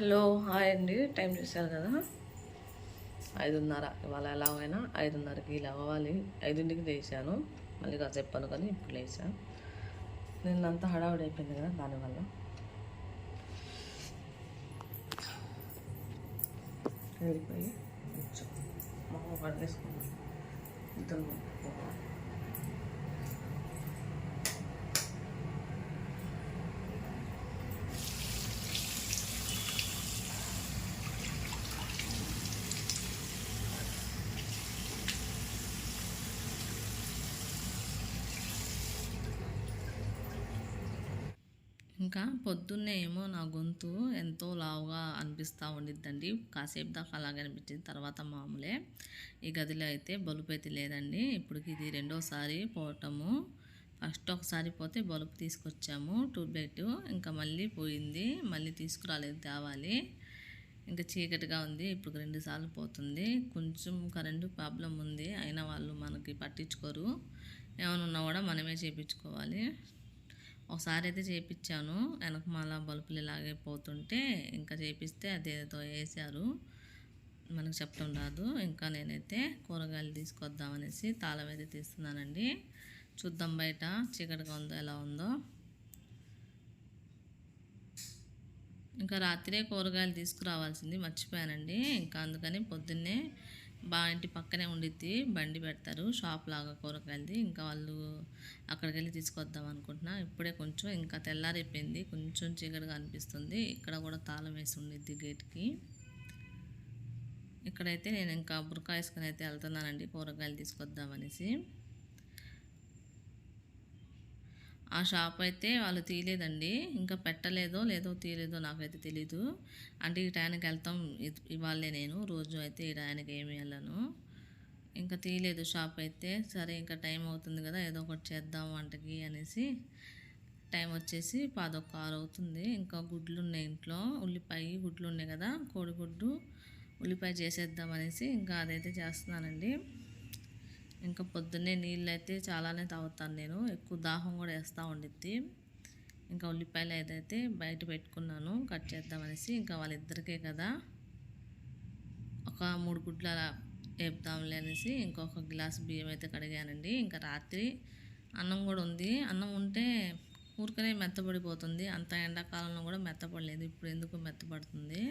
Hello hi అండి. Time చూశారు కదా? ఐదున్నర. ఇవాళ ఎలాగైనా ఐదున్నరకి ఇలా అవ్వాలి. ఐదింటికి లేచాను. మళ్ళీ కాసేపు అనుకొని ఇప్పుడు లేచాను నిన్నంతా హడావుడి అయిపోయింది కదా దానివల్ల. వెళ్ళిపోయి మా పడేసుకున్నాను ఇద్దరు ఇంకా పొద్దున్నే ఏమో నా గొంతు ఎంతో లావుగా అనిపిస్తూ ఉండిద్దండి. కాసేపు దాకా అలాగే అనిపించింది. తర్వాత మామూలే. ఈ గదిలో అయితే బలుపు అయితే లేదండి. ఇప్పటికి ఇది రెండోసారి పోవటము. ఫస్ట్ ఒకసారి పోతే బలుపు తీసుకొచ్చాము. ట్యూబ్లైట్ ఇంకా మళ్ళీ పోయింది. మళ్ళీ తీసుకురాలేదు తేవాలి ఇంకా చీకటిగా ఉంది. ఇప్పుడు రెండు సార్లు పోతుంది. కొంచెం కరెంటు ప్రాబ్లం ఉంది. అయినా వాళ్ళు మనకి పట్టించుకోరు. ఏమైనా ఉన్నా కూడా మనమే చేయించుకోవాలి ఒకసారి అయితే చేయించాను వెనక మళ్ళా బల్బులు ఇలాగే పోతుంటే ఇంకా చేపిస్తే అదేదో వేసారు మనకు చెప్పడం రాదు. ఇంకా నేనైతే కూరగాయలు తీసుకొద్దామనేసి తాళం అయితే తీస్తున్నానండి. చూద్దాం బయట చీకటిగా ఉందో ఎలా ఉందో. ఇంకా రాత్రే కూరగాయలు తీసుకురావాల్సింది మర్చిపోయానండి. ఇంకా అందుకని పొద్దున్నే బా ఇంటి పక్కనే ఉండిద్ది. బండి పెడతారు. షాప్ లాగా కూరగాయలది. ఇంకా వాళ్ళు అక్కడికి వెళ్ళి తీసుకొద్దాం అనుకుంటున్నా. ఇప్పుడే కొంచెం ఇంకా తెల్లారైపోయింది. కొంచెం చీకటిగా అనిపిస్తుంది. ఇక్కడ కూడా తాళం వేసి ఉండిద్ది గేట్కి. ఇక్కడైతే నేను ఇంకా బురకా వేసుకుని అయితే వెళ్తున్నానండి. కూరగాయలు తీసుకొద్దామనేసి. ఆ షాప్ అయితే వాళ్ళు తీయలేదండి. ఇంకా పెట్టలేదో లేదో తీయలేదో నాకైతే తెలీదు. అంటే ఈ టైంకి వెళ్తాం. ఇవాళే నేను. రోజు అయితే ఈ టైంకి ఏమి వెళ్ళను. ఇంకా తీయలేదు షాప్ అయితే. సరే ఇంకా టైం అవుతుంది కదా ఏదో ఒకటి చేద్దాం వంటకి అనేసి టైం వచ్చేసి పాదొక్క ఆరు అవుతుంది. ఇంకా గుడ్లు ఉన్నాయి ఇంట్లో. ఉల్లిపాయ గుడ్లు ఉన్నాయి కదా కోడిగుడ్డు. ఉల్లిపాయ చేసేద్దాం అనేసి ఇంకా అదైతే చేస్తున్నానండి. ఇంకా పొద్దున్నే నీళ్ళు అయితే చాలానే తాగుతాను నేను. ఎక్కువ దాహం కూడా వేస్తూ ఉండిద్ది. ఇంకా ఉల్లిపాయలు ఏదైతే బయట పెట్టుకున్నాను కట్ చేద్దామనేసి ఇంకా వాళ్ళిద్దరికే కదా. ఒక మూడు గుడ్లు అలా వేపుదాంలే అనేసి ఇంకొక గ్లాస్ బియ్యం అయితే కడిగానండి. ఇంకా రాత్రి అన్నం కూడా ఉంది. అన్నం ఉంటే ఊరికనే మెత్తబడిపోతుంది. అంత ఎండాకాలంలో కూడా మెత్తపడలేదు. ఇప్పుడు ఎందుకు మెత్తపడుతుంది?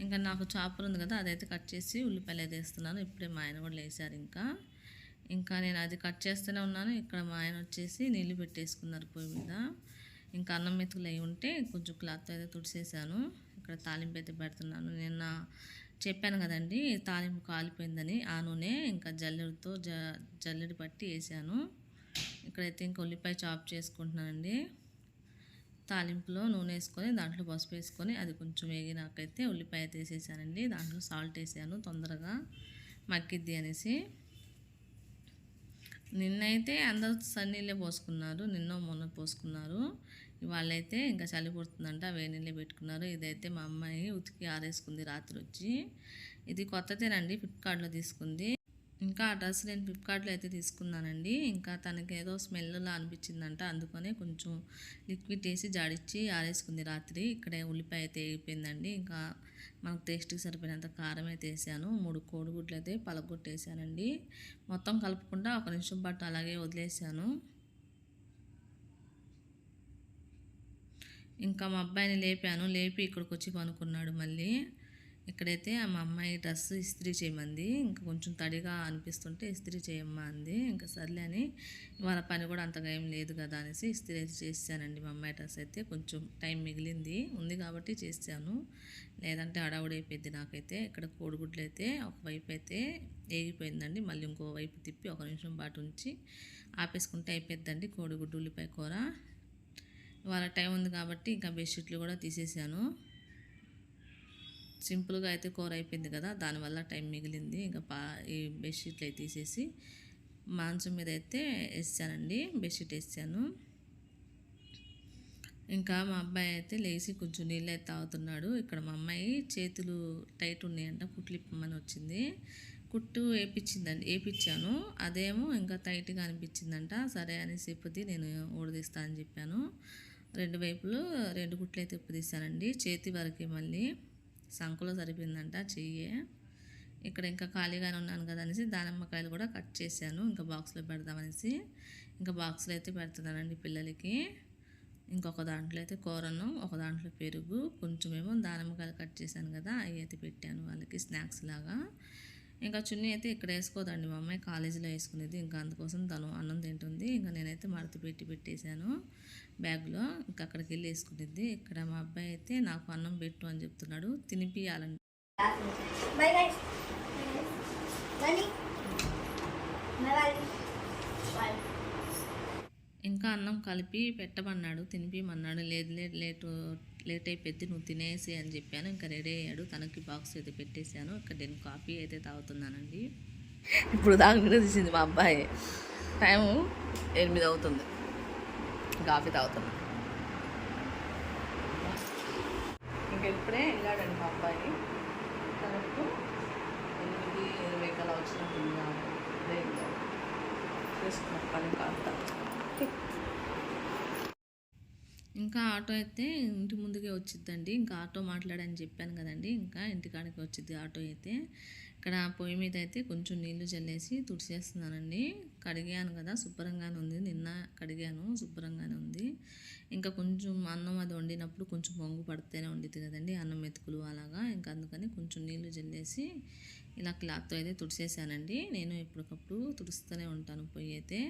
ఇంకా నాకు చాపర్ ఉంది కదా అదైతే కట్ చేసి ఉల్లిపాయలు అయితే వేస్తున్నాను. ఇప్పుడే మా ఆయన కూడా లేచారు ఇంకా. ఇంకా నేను అది కట్ చేస్తూనే ఉన్నాను. ఇక్కడ మా ఆయన వచ్చేసి నీళ్ళు పెట్టేసుకున్నారు పొయ్యి మీద. ఇంకా అన్నం మెతుకులు అయి ఉంటే కొంచెం క్లాత్ అయితే తుడిసేసాను. ఇక్కడ తాలింపు అయితే పెడుతున్నాను. నిన్న చెప్పాను కదండి తాలింపు కాలిపోయిందని. ఆ నూనె ఇంకా జల్లెడతో జ జల్లెడి పట్టి వేసాను. ఇక్కడైతే ఇంకా ఉల్లిపాయ చాప్ చేసుకుంటున్నానండి. తాలింపులో నూనె వేసుకొని దాంట్లో పసుపు వేసుకొని అది కొంచెం వేగినాకైతే ఉల్లిపాయ అయితే వేసేసానండి. దాంట్లో సాల్ట్ వేసాను తొందరగా మగ్గిద్ది అనేసి. నిన్నైతే అందరూ సన్నీళ్ళే పోసుకున్నారు నిన్న మొన్న పోసుకున్నారు. వాళ్ళైతే ఇంకా చలి పుడుతుందంట వేడి నీళ్ళే పెట్టుకున్నారు. ఇదైతే మా అమ్మాయి ఉతికి ఆరేసుకుంది రాత్రి వచ్చి ఇది కొత్తదేనండి ఫ్లిప్కార్ట్లో తీసుకుంది. ఇంకా ఆ డ్రెస్ నేను ఫ్లిప్కార్ట్లో అయితే తీసుకున్నానండి. ఇంకా తనకి ఏదో స్మెల్లా అనిపించిందంట. అందుకనే కొంచెం లిక్విడ్ వేసి జాడిచ్చి ఆరేసుకుంది రాత్రి. ఇక్కడే ఉల్లిపాయ అయితే వేగిపోయిందండి ఇంకా మనకు టేస్ట్కి సరిపోయినంత కారం అయితే వేసాను. మూడు కోడిగుడ్లు అయితే పలగొట్టేసానండి. మొత్తం కలుపుకుండా ఒక నిమిషం పాటు అలాగే వదిలేసాను. ఇంకా మా అబ్బాయిని లేపాను. లేపి ఇక్కడికి వచ్చి పనుకున్నాడు మళ్ళీ. ఇక్కడైతే మా అమ్మాయి డ్రెస్ ఇస్త్రీ చేయమంది ఇంకా కొంచెం తడిగా అనిపిస్తుంటే ఇస్త్రీ చేయమ్మా అంది. ఇంకా సర్లే అని ఇవాళ పని కూడా అంతగా ఏం లేదు కదా అనేసి ఇస్త్రీ అయితే చేసానండి మా అమ్మాయి డ్రెస్ అయితే కొంచెం టైం మిగిలింది ఉంది కాబట్టి చేశాను లేదంటే అడావుడి అయిపోయింది నాకైతే. ఇక్కడ కోడిగుడ్లు అయితే ఒకవైపు అయితే ఏగిపోయిందండి మళ్ళీ ఇంకో వైపు తిప్పి ఒక నిమిషం పాటు ఉంచి ఆపేసుకుంటే అయిపోద్దండి కోడిగుడ్డు ఉల్లిపాయ కూర. ఇవాళ టైం ఉంది కాబట్టి ఇంకా బెడ్షీట్లు కూడా తీసేసాను. సింపుల్గా అయితే కూర అయిపోయింది కదా దానివల్ల టైం మిగిలింది. ఇంకా పా ఈ బెడ్షీట్లు అయితే తీసేసి మాంసం మీద అయితే వేసానండి బెడ్షీట్ వేసాను ఇంకా మా అబ్బాయి అయితే లేచి కొంచెం నీళ్ళు అయితే తాగుతున్నాడు. ఇక్కడ మా అమ్మాయి చేతులు టైట్ ఉన్నాయంట కుట్లు ఇప్పమని వచ్చింది. కుట్టు వేపించిందండి వేపించాను అదేమో ఇంకా టైట్గా అనిపించిందంట సరే అనేసి ఇప్పటి నేను ఊడదీస్తా అని చెప్పాను. రెండు వైపులు రెండు కుట్లు అయితే తీసానండి చేతి వరకు మళ్ళీ. సంకులో సరిపోయిందంట చెయ్యి. ఇక్కడ ఇంకా ఖాళీగానే ఉన్నాను కదా అనేసి దానిమ్మకాయలు కూడా కట్ చేశాను. ఇంకా బాక్స్లో పెడదామనేసి ఇంకా బాక్స్లో అయితే పెడుతున్నానండి పిల్లలకి. ఇంకొక దాంట్లో అయితే కూరను ఒక దాంట్లో పెరుగు కొంచెమేమో దానిమ్మకాయలు కట్ చేశాను కదా అవి అయితే పెట్టాను వాళ్ళకి స్నాక్స్ లాగా. ఇంకా చున్నీ అయితే ఇక్కడ వేసుకోదండి మా అమ్మాయి కాలేజీలో వేసుకునేది. ఇంకా అందుకోసం తను అన్నం తింటుంది. ఇంకా నేనైతే మడత పెట్టి పెట్టేశాను. బ్యాగ్లో ఇంకా అక్కడికి వెళ్ళి వేసుకునేది ఇక్కడ మా అబ్బాయి అయితే నాకు అన్నం పెట్టు అని చెప్తున్నాడు. తినిపియాలండి Bye guys. Nani? Bye bye. ఇంకా అన్నం కలిపి పెట్టమన్నాడు. తినిపిమన్నాడు లేదు లేదు లేటు లేట్ అయిపోద్ది నువ్వు తినేసి అని చెప్పాను. ఇంకా రెడీ అయ్యాడు. తనకి బాక్స్ అయితే పెట్టేశాను. ఇక్కడ నేను కాఫీ అయితే తాగుతున్నానండి. ఇప్పుడు దాకా తీసింది మా అబ్బాయి. టైము ఎనిమిది అవుతుంది. కాఫీ తాగుతున్నా ఇంకా ఇప్పుడే వెళ్ళాడండి మా అబ్బాయి తనకు ఎనిమిది ఇరవై కల్లా వచ్చినప్పుడు ఇప్పుడే వెళ్ళాడు చేసుకున్నాం పని కాస్త. ఇంకా ఆటో అయితే ఇంటి ముందుకే వచ్చిద్దండి. ఇంకా ఆటో మాట్లాడని చెప్పాను కదండి. ఇంకా ఇంటికాడికి వచ్చింది ఆటో అయితే. ఇక్కడ పొయ్యి మీద అయితే కొంచెం నీళ్ళు చల్లేసి తుడిచేస్తున్నానండి. కడిగాను కదా శుభ్రంగానే ఉంది. నిన్న కడిగాను శుభ్రంగానే ఉంది. ఇంకా కొంచెం అన్నం అది వండినప్పుడు కొంచెం పొంగు పడితేనే వండిద్ది కదండి అన్నం మెతుకులు అలాగా. ఇంకా అందుకని కొంచెం నీళ్ళు చల్లేసి ఇలా క్లాత్తో అయితే తుడిచేసానండి నేను ఎప్పటికప్పుడు తుడుస్తూనే ఉంటాను పొయ్యి అయితే.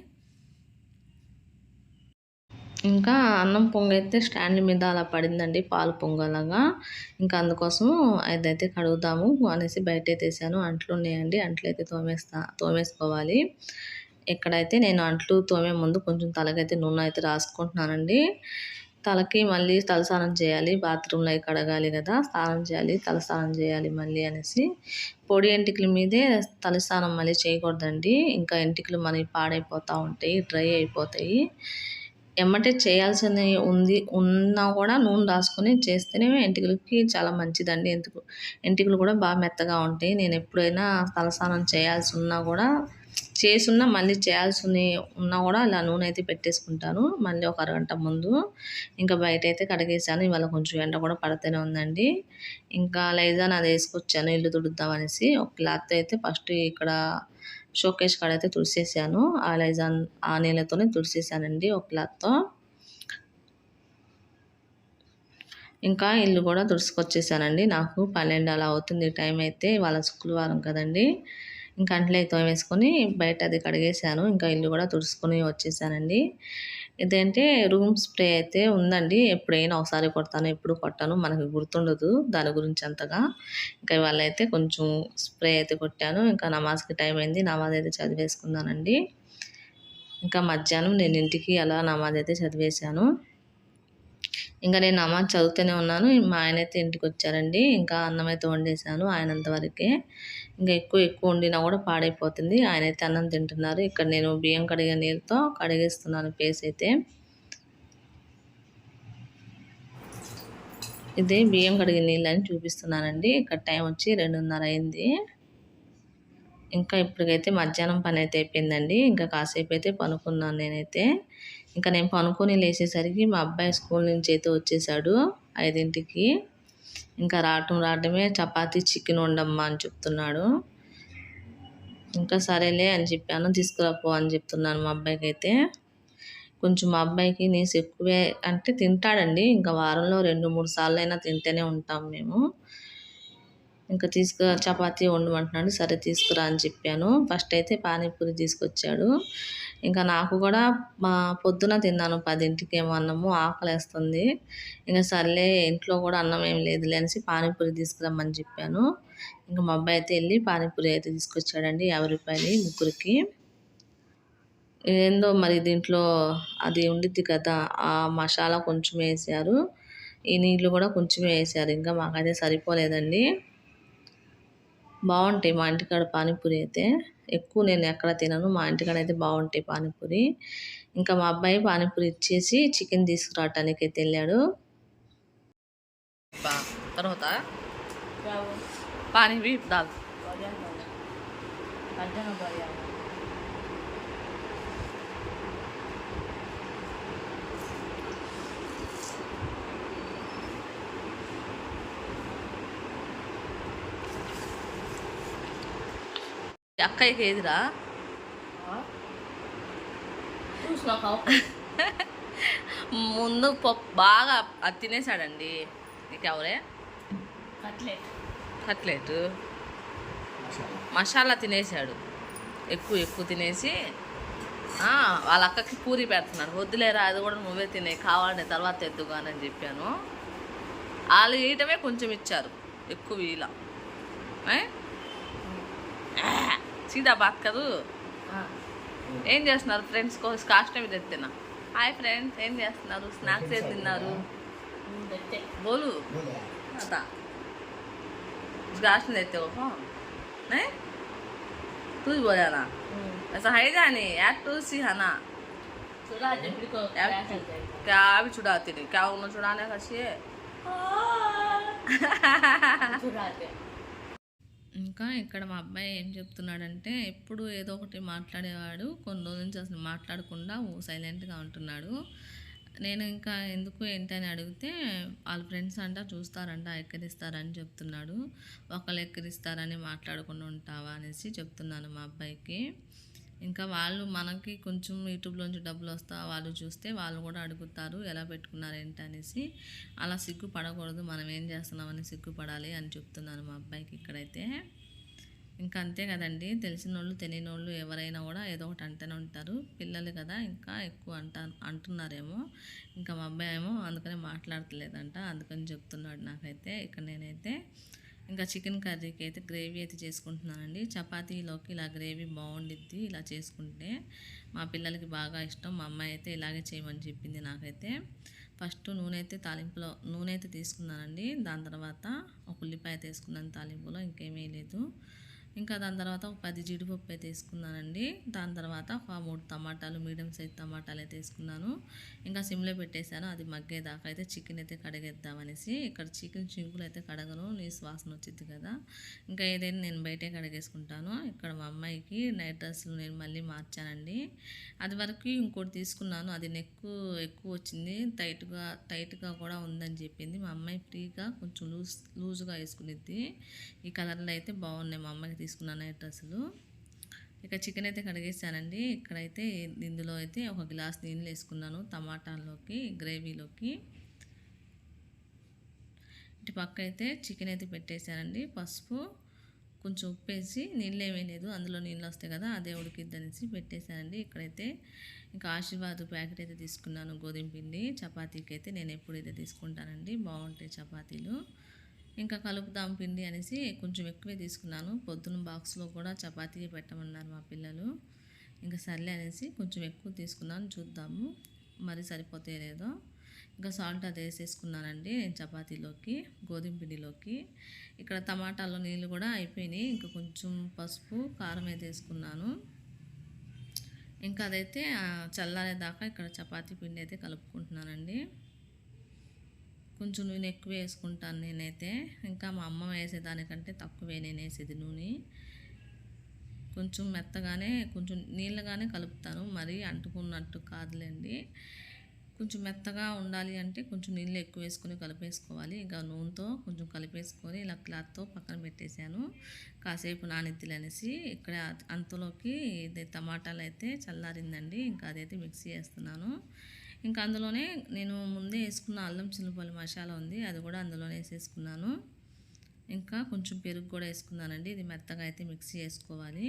ఇంకా అన్నం పొంగైతే స్టాండ్ మీద అలా పడిందండి పాలు పొంగలాగా. ఇంకా అందుకోసం అదైతే కడుగుదాము అనేసి బయట తీసాను. అంట్లు ఉన్నాయండి అంట్లు అయితే తోమేస్తా తోమేసుకోవాలి. ఇక్కడైతే నేను అంట్లు తోమే ముందు కొంచెం తలకైతే నూనె అయితే రాసుకుంటున్నానండి. తలకి మళ్ళీ తలస్నానం చేయాలి బాత్రూంలో కడగాలి కదా స్నానం చేయాలి తలస్నానం చేయాలి మళ్ళీ అనేసి. పొడి ఎంటికల మీదే తలస్నానం మళ్ళీ చేయకూడదండి. ఇంకా ఎంటికలు మనకి పాడైపోతూ ఉంటాయి డ్రై అయిపోతాయి. ఎమ్మటే చేయాల్సింది ఉంది ఉన్నా కూడా నూనె రాసుకొని చేస్తేనే ఎంటికలకి చాలా మంచిదండి. ఎందుకు? ఎంటికలు కూడా బాగా మెత్తగా ఉంటాయి. నేను ఎప్పుడైనా తలస్నానం చేయాల్సి ఉన్నా కూడా చేసున్నా మళ్ళీ చేయాల్సి ఉన్నా కూడా ఇలా నూనె అయితే పెట్టేసుకుంటాను. మళ్ళీ ఒక అరగంట ముందు. ఇంకా బయట అయితే కడిగేసాను. ఇవాళ కొంచెం ఎండ కూడా పడితేనే ఉందండి. ఇంకా లైజాన్ అది వేసుకొచ్చాను. ఇల్లు తుడుద్దామనేసి. ఒక క్లాత్ అయితే ఫస్ట్ ఇక్కడ షోకేష్ కాడ అయితే తుడిసేసాను. ఆ లైజాన్ ఆ నీళ్ళతోనే తుడిసేసానండి ఒక క్లాత్తో. ఇంకా ఇల్లు కూడా తుడుచుకొచ్చేసానండి. నాకు పన్నెండు అలా అవుతుంది టైం అయితే వాళ్ళ శుక్రవారం కదండి. ఇంకా అంట్లో అయితే వేసుకొని బయట అది కడిగేసాను ఇంకా ఇల్లు కూడా తుడుచుకొని వచ్చేసానండి. ఇదేంటే రూమ్ స్ప్రే అయితే ఉందండి. ఎప్పుడైనా ఒకసారి కొడతాను ఎప్పుడు కొట్టాను మనకు గుర్తుండదు దాని గురించి అంతగా. ఇంకా ఇవాళ అయితే కొంచెం స్ప్రే అయితే కొట్టాను. ఇంకా నమాజ్కి టైం అయింది నమాజ్ అయితే చదివేసుకున్నానండి. ఇంకా మధ్యాహ్నం నేను ఇంటికి అలా నమాజ్ అయితే చదివేశాను. ఇంకా నేను నమాజ్ చదువుతూనే ఉన్నాను. మా ఆయన అయితే ఇంటికి వచ్చారండి. ఇంకా అన్నం అయితే వండేసాను ఆయనంత వరకే. ఇంకా ఎక్కువ ఎక్కువ వండినా కూడా పాడైపోతుంది. ఆయన అయితే అన్నం తింటున్నారు. ఇక్కడ నేను బియ్యం కడిగే నీళ్ళతో కడిగేస్తున్నాను పేస్ అయితే. ఇది బియ్యం కడిగే నీళ్ళని చూపిస్తున్నానండి. ఇక్కడ టైం వచ్చి రెండున్నర అయింది. ఇంకా ఇప్పటికైతే మధ్యాహ్నం పని అయితే అయిపోయిందండి. ఇంకా కాసేపు అయితే పనుకున్నాను నేనైతే. ఇంకా నేను పనుకొని లేచేసరికి మా అబ్బాయి స్కూల్ నుంచి అయితే వచ్చేసాడు ఐదింటికి. ఇంకా రావటం రావటమే చపాతి చికెన్ వండమ్మా అని చెప్తున్నాడు. ఇంకా సరేలే అని చెప్పాను తీసుకురాపో అని చెప్తున్నాను మా అబ్బాయికి అయితే కొంచెం మా అబ్బాయికి నీసు ఎక్కువే అంటే తింటాడండి ఇంకా వారంలో రెండు మూడు సార్లు అయినా తింటూనే ఉంటాం మేము. ఇంకా తీసుకు చపాతీ వండమంటున్నాడు సరే తీసుకురా అని చెప్పాను. ఫస్ట్ అయితే పానీపూరి తీసుకొచ్చాడు. ఇంకా నాకు కూడా మా పొద్దున తిన్నాను పదింటికి ఏమో అన్నము ఆకలేస్తుంది. ఇంకా సర్లే ఇంట్లో కూడా అన్నం ఏం లేదు అనేసి పానీపూరి తీసుకురమ్మని చెప్పాను. ఇంకా మా అబ్బాయి అయితే వెళ్ళి పానీపూరి అయితే తీసుకొచ్చాడండి యాభై రూపాయలు ముగ్గురికి. ఏందో మరి దీంట్లో అది ఉండిద్ది కదా ఆ మసాలా కొంచెం వేసారు. ఈ నీళ్ళు కూడా కొంచెమే వేసారు ఇంకా మాకైతే సరిపోలేదండి. బాగుంటాయి మా ఇంటికాడ పానీపూరి అయితే. ఎక్కువ నేను ఎక్కడ తినను మా ఇంటికాడ అయితే బాగుంటాయి పానీపూరి. ఇంకా మా అబ్బాయి పానీపూరి ఇచ్చేసి చికెన్ తీసుకురావటానికి అయితే వెళ్ళాడు తర్వాత? పానీ దాల్. అక్కయ్యకి ఏదిరా? ముందు పప్పు బాగా అది తినేసాడండి. నీకు ఎవరే? కట్లెట్. కట్లెట్ మసాలా తినేసాడు. ఎక్కువ ఎక్కువ తినేసి వాళ్ళ అక్కకి పూరి పెడుతున్నాడు. వద్దులేరా అది కూడా నువ్వే తినే కావాలని తర్వాత ఎద్దుగానని అని చెప్పాను. వాళ్ళు వేయటమే కొంచెం ఇచ్చారు. ఎక్కువ ఇలా సీదా బాత్ కదూ ఏం చేస్తున్నారు ఫ్రెండ్స్ కోసం కాస్ట్యూమ్ తెస్తున్నా హాయ్ ఫ్రెండ్స్ ఏం చేస్తున్నారు స్నాక్స్ ఏం తిన్నారు బోలు आता घास देते हो का नहीं तू ही बोला ना ऐसा है या नहीं यार तू सी है ना यार क्या भी छुड़ाती नहीं क्या उन्हें छुड़ाने का चाहिए ఇంకా ఇక్కడ మా అబ్బాయి ఏం చెప్తున్నాడంటే ఎప్పుడు ఏదో ఒకటి మాట్లాడేవాడు కొన్ని రోజుల నుంచి అసలు మాట్లాడకుండా సైలెంట్గా ఉంటున్నాడు. నేను ఇంకా ఎందుకు ఏంటని అడిగితే వాళ్ళ ఫ్రెండ్స్ అంట చూస్తారంట ఎక్కిరిస్తారని చెప్తున్నాడు. ఒకళ్ళు ఎక్కిరిస్తారని మాట్లాడకుండా ఉంటావా అనేసి చెప్తున్నాను మా అబ్బాయికి. ఇంకా వాళ్ళు మనకి కొంచెం యూట్యూబ్లోంచి డబ్బులు వస్తా వాళ్ళు చూస్తే వాళ్ళు కూడా అడుగుతారు ఎలా పెట్టుకున్నారు ఏంటి అనేసి అలా సిగ్గుపడకూడదు మనం ఏం చేస్తున్నామని సిగ్గుపడాలి అని చెప్తున్నాను మా అబ్బాయికి ఇక్కడైతే. ఇంకా అంతే కదండి తెలిసిన వాళ్ళు తెలియని వాళ్ళు ఎవరైనా కూడా ఏదో ఒకటి అంటూనే ఉంటారు. పిల్లలు కదా ఇంకా ఎక్కువ అంట అంటున్నారేమో. ఇంకా మా అబ్బాయి ఏమో అందుకనే మాట్లాడతలేదంట అందుకని చెప్తున్నాడు నాకైతే ఇక్కడ నేనైతే. ఇంకా చికెన్ కర్రీకి అయితే గ్రేవీ అయితే చేసుకుంటున్నానండి. చపాతీలోకి ఇలా గ్రేవీ బాగుండిద్ది ఇలా చేసుకుంటే మా పిల్లలకి బాగా ఇష్టం. మా అమ్మాయి అయితే ఇలాగే చేయమని చెప్పింది నాకైతే. ఫస్ట్ నూనె అయితే తాలింపులో నూనె అయితే తీసుకున్నానండి. దాని తర్వాత ఒక ఉల్లిపాయ తీసుకున్నాను తాలింపులో ఇంకేమీ లేదు. ఇంకా దాని తర్వాత ఒక పది జీడిపప్పు అయితే వేసుకున్నానండి. దాని తర్వాత ఒక మూడు టమాటాలు మీడియం సైజ్ టమాటాలు అయితే వేసుకున్నాను. ఇంకా సిమ్లో పెట్టేశాను. అది మగ్గేదాకా అయితే చికెన్ అయితే కడిగేద్దామనేసి ఇక్కడ చికెన్ చింకులు అయితే కడగను. నీ వాసన వచ్చింది కదా. ఇంకా ఏదైనా నేను బయటే కడిగేసుకుంటాను. ఇక్కడ మా అమ్మాయికి నైట్ డ్రెస్సులు నేను మళ్ళీ మార్చానండి. అది వరకు ఇంకోటి తీసుకున్నాను. అది నెక్ ఎక్కువ వచ్చింది. టైట్గా టైట్గా కూడా ఉందని చెప్పింది. మా అమ్మాయి ఫ్రీగా కొంచెం లూజ్ లూజ్గా వేసుకునిద్ది. ఈ కలర్లో అయితే బాగున్నాయి మా అమ్మాయికి తీసుకున్నాను నైట్ డ్రెస్సులు ఇక చికెన్ అయితే కడిగేసానండి. ఇక్కడైతే ఇందులో అయితే ఒక గ్లాస్ నీళ్ళు వేసుకున్నాను టమాటాల్లోకి గ్రేవీలోకి. ఇటు పక్క అయితే చికెన్ అయితే పెట్టేశానండి పసుపు కొంచెం ఉప్పు వేసి నీళ్ళు ఏమీ లేదు అందులో నీళ్ళు వస్తాయి కదా అదే ఉడికిద్దనేసి పెట్టేశానండి ఇక్కడైతే ఇంకా ఆశీర్వాద్ ప్యాకెట్ అయితే తీసుకున్నాను గోధుమ పిండి చపాతీకి అయితే నేను ఎప్పుడైతే తీసుకుంటానండి బాగుంటాయి చపాతీలు. ఇంకా కలుపుదాం పిండి అనేసి కొంచెం ఎక్కువే తీసుకున్నాను. పొద్దున్న బాక్స్లో కూడా చపాతీ పెట్టమన్నారు మా పిల్లలు. ఇంకా సర్లే అనేసి కొంచెం ఎక్కువ తీసుకున్నాను. చూద్దాము. మరి సరిపోతే లేదో. ఇంకా సాల్ట్ అది వేసేసుకున్నానండి నేను చపాతీలోకి గోధుమ పిండిలోకి. ఇక్కడ టమాటాలో నీళ్ళు కూడా అయిపోయినాయి. ఇంకా కొంచెం పసుపు కారం అయితే వేసుకున్నాను. ఇంకా అదైతే చల్లారేదాకా ఇక్కడ చపాతీ పిండి అయితే కలుపుకుంటున్నానండి. కొంచెం నూనె ఎక్కువ వేసుకుంటాను నేనైతే. ఇంకా మా అమ్మ వేసేదానికంటే తక్కువే నేను వేసేది నూనె. కొంచెం మెత్తగానే కొంచెం నీళ్ళగానే కలుపుతాను. మరీ అంటుకున్నట్టు కాదులేండి. కొంచెం మెత్తగా ఉండాలి అంటే కొంచెం నీళ్ళు ఎక్కువ వేసుకొని కలిపేసుకోవాలి. ఇంకా నూనెతో కొంచెం కలిపేసుకొని ఇలా క్లాత్తో పక్కన పెట్టేశాను. కాసేపు నానెత్తిలు అనేసి ఇక్కడ అంతలోకి ఇది టమాటాలు అయితే చల్లారిందండి. ఇంకా అదైతే మిక్సీ వేస్తున్నాను ఇంకా అందులోనే నేను ముందే వేసుకున్న అల్లం చిల్లిపల్లి మసాలా ఉంది అది కూడా అందులోనే వేసేసుకున్నాను. ఇంకా కొంచెం పెరుగు కూడా వేసుకున్నానండి ఇది మెత్తగా అయితే మిక్సీ వేసుకోవాలి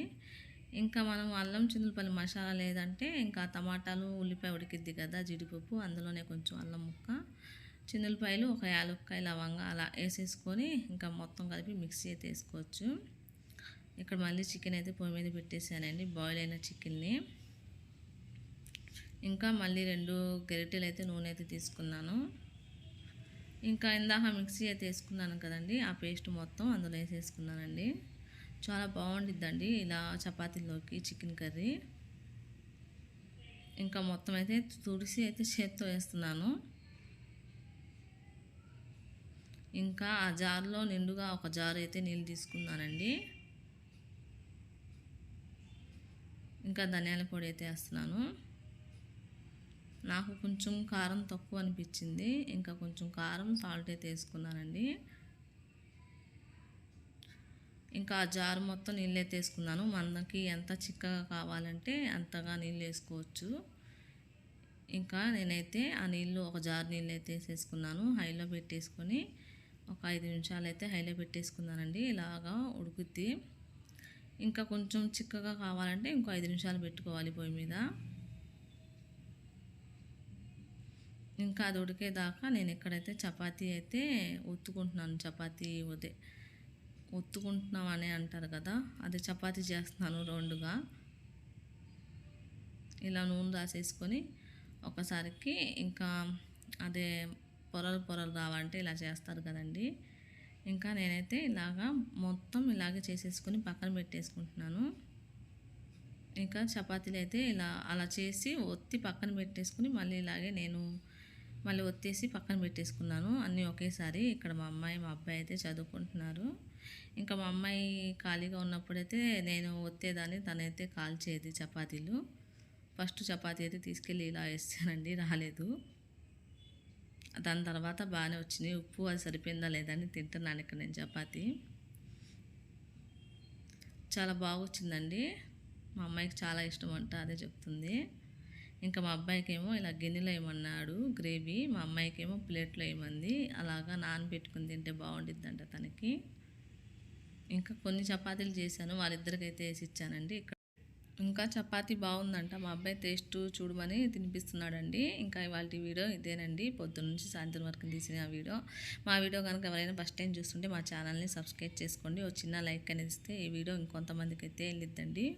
ఇంకా మనం అల్లం చింతపల్లి మసాలా లేదంటే ఇంకా టమాటాలు ఉల్లిపాయ ఉడికిద్ది కదా జీడిపప్పు అందులోనే కొంచెం అల్లం ముక్క చిన్నపాయలు ఒక యాలక్కాయ లవంగ అలా వేసేసుకొని ఇంకా మొత్తం కలిపి మిక్సీ అయితే వేసుకోవచ్చు. ఇక్కడ మళ్ళీ చికెన్ అయితే పొయ్యి మీద పెట్టేసానండి బాయిల్ అయిన చికెన్ని. ఇంకా మళ్ళీ రెండు గరిటెలు అయితే నూనె అయితే తీసుకున్నాను. ఇంకా ఇందాక మిక్సీ అయితే వేసుకున్నాను కదండి ఆ పేస్ట్ మొత్తం అందులో వేసేసుకున్నానండి. చాలా బాగుండిద్దండి ఇలా చపాతీలోకి చికెన్ కర్రీ. ఇంకా మొత్తం అయితే తుడిసి అయితే చేత్తో వేస్తున్నాను. ఇంకా ఆ జార్లో నిండుగా ఒక జార్ అయితే నీళ్ళు తీసుకున్నానండి. ఇంకా ధనియాల పొడి అయితే వేస్తున్నాను. నాకు కొంచెం కారం తక్కువ అనిపించింది. ఇంకా కొంచెం కారం సాల్ట్ అయితే వేసుకున్నానండి. ఇంకా ఆ జారు మొత్తం నీళ్ళు అయితే వేసుకున్నాను. మనకి ఎంత చిక్కగా కావాలంటే అంతగా నీళ్ళు వేసుకోవచ్చు. ఇంకా నేనైతే ఆ నీళ్ళు ఒక జారు నీళ్ళు అయితే వేసేసుకున్నాను. హైలో పెట్టేసుకొని ఒక ఐదు నిమిషాలు అయితే హైలో పెట్టేసుకున్నానండి. ఇలాగా ఉడుకుద్ది. ఇంకా కొంచెం చిక్కగా కావాలంటే ఇంకో ఐదు నిమిషాలు పెట్టుకోవాలి పొయ్యి మీద. ఇంకా అది ఉడికేదాకా నేను ఇక్కడైతే చపాతీ అయితే ఒత్తుకుంటున్నాను చపాతీ ఉదే. ఒత్తుకుంటున్నాం అని అంటారు కదా అదే చపాతీ చేస్తున్నాను రౌండ్గా. ఇలా నూనె రాసేసుకొని ఒకసారికి ఇంకా అదే పొరలు పొరలు రావంటే ఇలా చేస్తారు కదండి. ఇంకా నేనైతే ఇలాగా మొత్తం ఇలాగే చేసేసుకొని పక్కన పెట్టేసుకుంటున్నాను. ఇంకా చపాతీలు అయితే ఇలా అలా చేసి ఒత్తి పక్కన పెట్టేసుకుని మళ్ళీ ఇలాగే నేను మళ్ళీ ఒత్తేసి పక్కన పెట్టేసుకున్నాను. అన్నీ ఒకేసారి ఇక్కడ మా అమ్మాయి మా అబ్బాయి అయితే చదువుకుంటున్నారు. ఇంకా మా అమ్మాయి ఖాళీగా ఉన్నప్పుడైతే నేను ఒత్తేదాన్ని తనైతే కాల్చేది చపాతీలు. ఫస్ట్ చపాతీ అయితే తీసుకెళ్ళి ఇలా వేస్తానండి రాలేదు. దాని తర్వాత బాగానే వచ్చినాయి ఉప్పు అది సరిపోయిందా లేదని తింటున్నాను ఇక్కడ నేను చపాతీ. చాలా బాగా వచ్చిందండి మా అమ్మాయికి చాలా ఇష్టం అంట అదే చెప్తుంది. ఇంకా మా అబ్బాయికి ఏమో ఇలా గిన్నెలో వేయమన్నాడు గ్రేవీ మా అమ్మాయికి ఏమో ప్లేట్లో వేయమంది అలాగా నానబెట్టుకుని తింటే బాగుండిద్దంట తనకి. ఇంకా కొన్ని చపాతీలు చేశాను వాళ్ళిద్దరికైతే వేసి ఇచ్చానండి ఇక్కడ. ఇంకా చపాతీ బాగుందంట మా అబ్బాయి టేస్ట్ చూడమని తినిపిస్తున్నాడండి. ఇంకా ఇవాళ వీడియో ఇదేనండి పొద్దున్న నుంచి సాయంత్రం వరకు తీసిన వీడియో. మా వీడియో కనుక ఎవరైనా ఫస్ట్ టైం చూస్తుంటే మా ఛానల్ని సబ్స్క్రైబ్ చేసుకోండి. ఒక చిన్న లైక్ అనేది ఇస్తే ఈ వీడియో ఇంకొంతమందికి అయితే వెళ్ళిద్దండి.